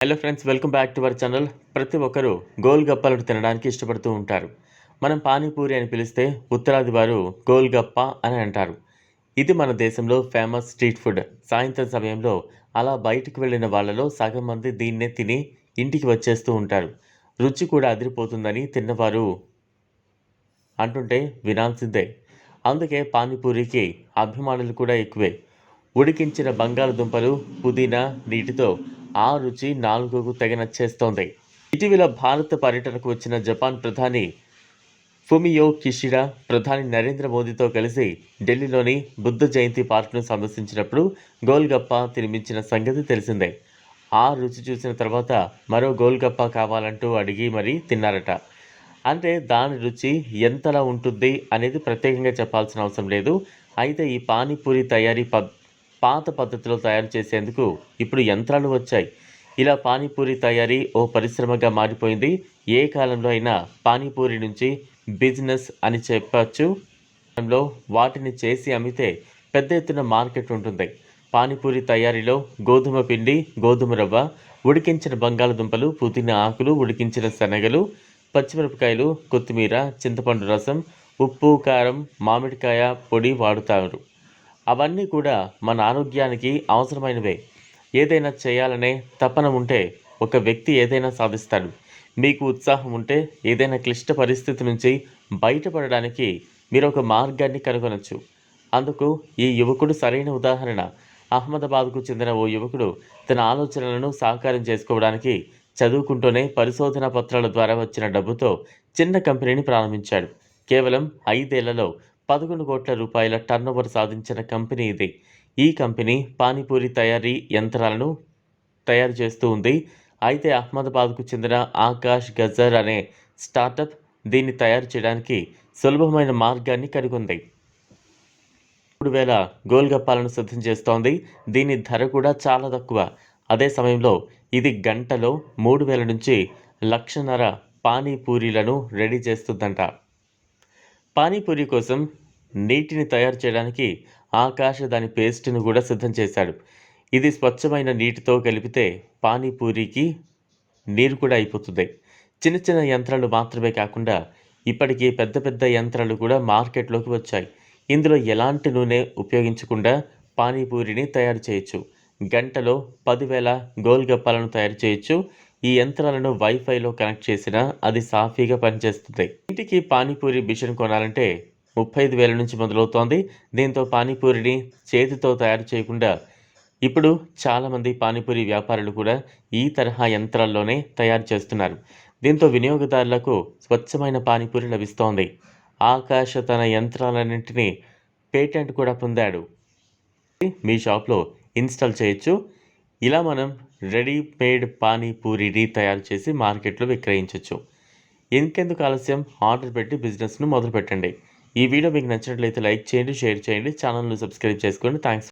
Hello friends welcome back to our channel ప్రతి ఒక్కరూ goal గప్పాలను తినడానికి ఇష్టపడుతూ ఉంటారు. మనం పానీపూరి అని పిలిస్తే ఉత్తరాది వారు గోల్ గప్ప అని అంటారు. ఇది మన దేశంలో ఫేమస్ స్ట్రీట్ ఫుడ్ సాయంత్రం సమయంలో అలా బయటకు వెళ్ళిన వాళ్ళలో సగం మంది దీన్నే తిని ఇంటికి వచ్చేస్తూ ఉంటారు. రుచి కూడా అదిరిపోతుందని తిన్నవారు అంటుంటే వినాల్సిందే. అందుకే పానీపూరికి అభిమానులు కూడా ఎక్కువే. ఉడికించిన బంగాళదుంపలు పుదీనా నీటితో ఆ రుచి నాలుగుకు తెగ నచ్చేస్తోంది ఇటీవల భారత పర్యటనకు వచ్చిన జపాన్ ప్రధాని ఫుమియో కిషిడా ప్రధాని నరేంద్ర మోదీతో కలిసి ఢిల్లీలోని బుద్ధ జయంతి పార్క్ను సందర్శించినప్పుడు గోల్గప్ప తినిపించిన సంగతి తెలిసిందే. ఆ రుచి చూసిన తర్వాత మరో గోల్గప్ప కావాలంటూ అడిగి మరీ తిన్నారట. అంటే దాని రుచి ఎంతలా ఉంటుంది అనేది ప్రత్యేకంగా చెప్పాల్సిన అవసరం లేదు. అయితే ఈ పానీపూరి తయారీ పద్ పాత పద్ధతిలో తయారు చేసేందుకు ఇప్పుడు యంత్రాలు వచ్చాయి. ఇలా పానీపూరి తయారీ ఓ పరిశ్రమగా మారిపోయింది. ఏ కాలంలో అయినా పానీపూరి నుంచి బిజినెస్ అని చెప్పచ్చు. వాటిని చేసి అమ్మితే పెద్ద ఎత్తున మార్కెట్ ఉంటుంది. పానీపూరి తయారీలో గోధుమ పిండి గోధుమ రవ్వ ఉడికించిన బంగాళదుంపలు పుదీనా ఆకులు ఉడికించిన శనగలు పచ్చిమిరపకాయలు కొత్తిమీర చింతపండు రసం ఉప్పు కారం మామిడికాయ పొడి వాడుతారు. అవన్నీ కూడా మన ఆరోగ్యానికి అవసరమైనవే. ఏదైనా చేయాలనే తపన ఉంటే ఒక వ్యక్తి ఏదైనా సాధిస్తాడు. మీకు ఉత్సాహం ఉంటే ఏదైనా క్లిష్ట పరిస్థితి నుంచి బయటపడడానికి మీరు ఒక మార్గాన్ని కనుగొనొచ్చు. అందుకు ఈ యువకుడు సరైన ఉదాహరణ. అహ్మదాబాద్కు చెందిన ఓ యువకుడు తన ఆలోచనలను సాకారం చేసుకోవడానికి చదువుకుంటూనే పరిశోధన పత్రాల ద్వారా వచ్చిన డబ్బుతో చిన్న కంపెనీని ప్రారంభించాడు. కేవలం ఐదేళ్ళలో పదకొండు కోట్ల రూపాయల టర్నోవర్ సాధించిన కంపెనీ ఇది. ఈ కంపెనీ పానీపూరి తయారీ యంత్రాలను తయారు చేస్తూ ఉంది. అయితే అహ్మదాబాద్కు చెందిన ఆకాష్ గజర్ అనే స్టార్టప్ దీన్ని తయారు చేయడానికి సులభమైన మార్గాన్ని కనుగొంది. మూడు వేల గోల్గప్పాలను సిద్ధం చేస్తోంది. దీని ధర కూడా చాలా తక్కువ. అదే సమయంలో ఇది గంటలో మూడు వేల నుంచి లక్షన్నర పానీపూరీలను రెడీ చేస్తుందంట. పానీపూరి కోసం నీటిని తయారు చేయడానికి ఆకాశ దాని పేస్ట్ను కూడా సిద్ధం చేశాడు. ఇది స్వచ్ఛమైన నీటితో కలిపితే పానీపూరికి నీరు కూడా అయిపోతుంది. చిన్న చిన్న యంత్రాలు మాత్రమే కాకుండా ఇప్పటికీ పెద్ద పెద్ద యంత్రాలు కూడా మార్కెట్లోకి వచ్చాయి. ఇందులో ఎలాంటి నూనె ఉపయోగించకుండా పానీపూరిని తయారు చేయొచ్చు. గంటలో పదివేల గోల్గప్పాలను తయారు చేయొచ్చు. ఈ యంత్రాలను వైఫైలో కనెక్ట్ చేసినా అది సాఫీగా పనిచేస్తుంది. ఇంటికి పానీపూరి మిషన్ కొనాలంటే ముప్పై ఐదు వేల నుంచి మొదలవుతోంది. దీంతో పానీపూరిని చేతితో తయారు చేయకుండా ఇప్పుడు చాలామంది పానీపూరి వ్యాపారులు కూడా ఈ తరహా యంత్రాల్లోనే తయారు చేస్తున్నారు. దీంతో వినియోగదారులకు స్వచ్ఛమైన పానీపూరి లభిస్తోంది. ఆకాశ తన యంత్రాలన్నింటినీ పేటెంట్ కూడా పొందాడు. మీ షాప్లో ఇన్స్టాల్ చేయొచ్చు. ఇలా మనం రెడీమేడ్ పానీపూరిని తయారు చేసి మార్కెట్లో విక్రయించవచ్చు ఇంకెందుకు ఆలస్యం? ఆర్డర్ పెట్టి బిజినెస్ను మొదలు పెట్టండి ఈ వీడియో మీకు నచ్చినట్లయితే లైక్ చేయండి షేర్ చేయండి ఛానల్ను సబ్స్క్రైబ్ చేసుకోండి. థ్యాంక్స్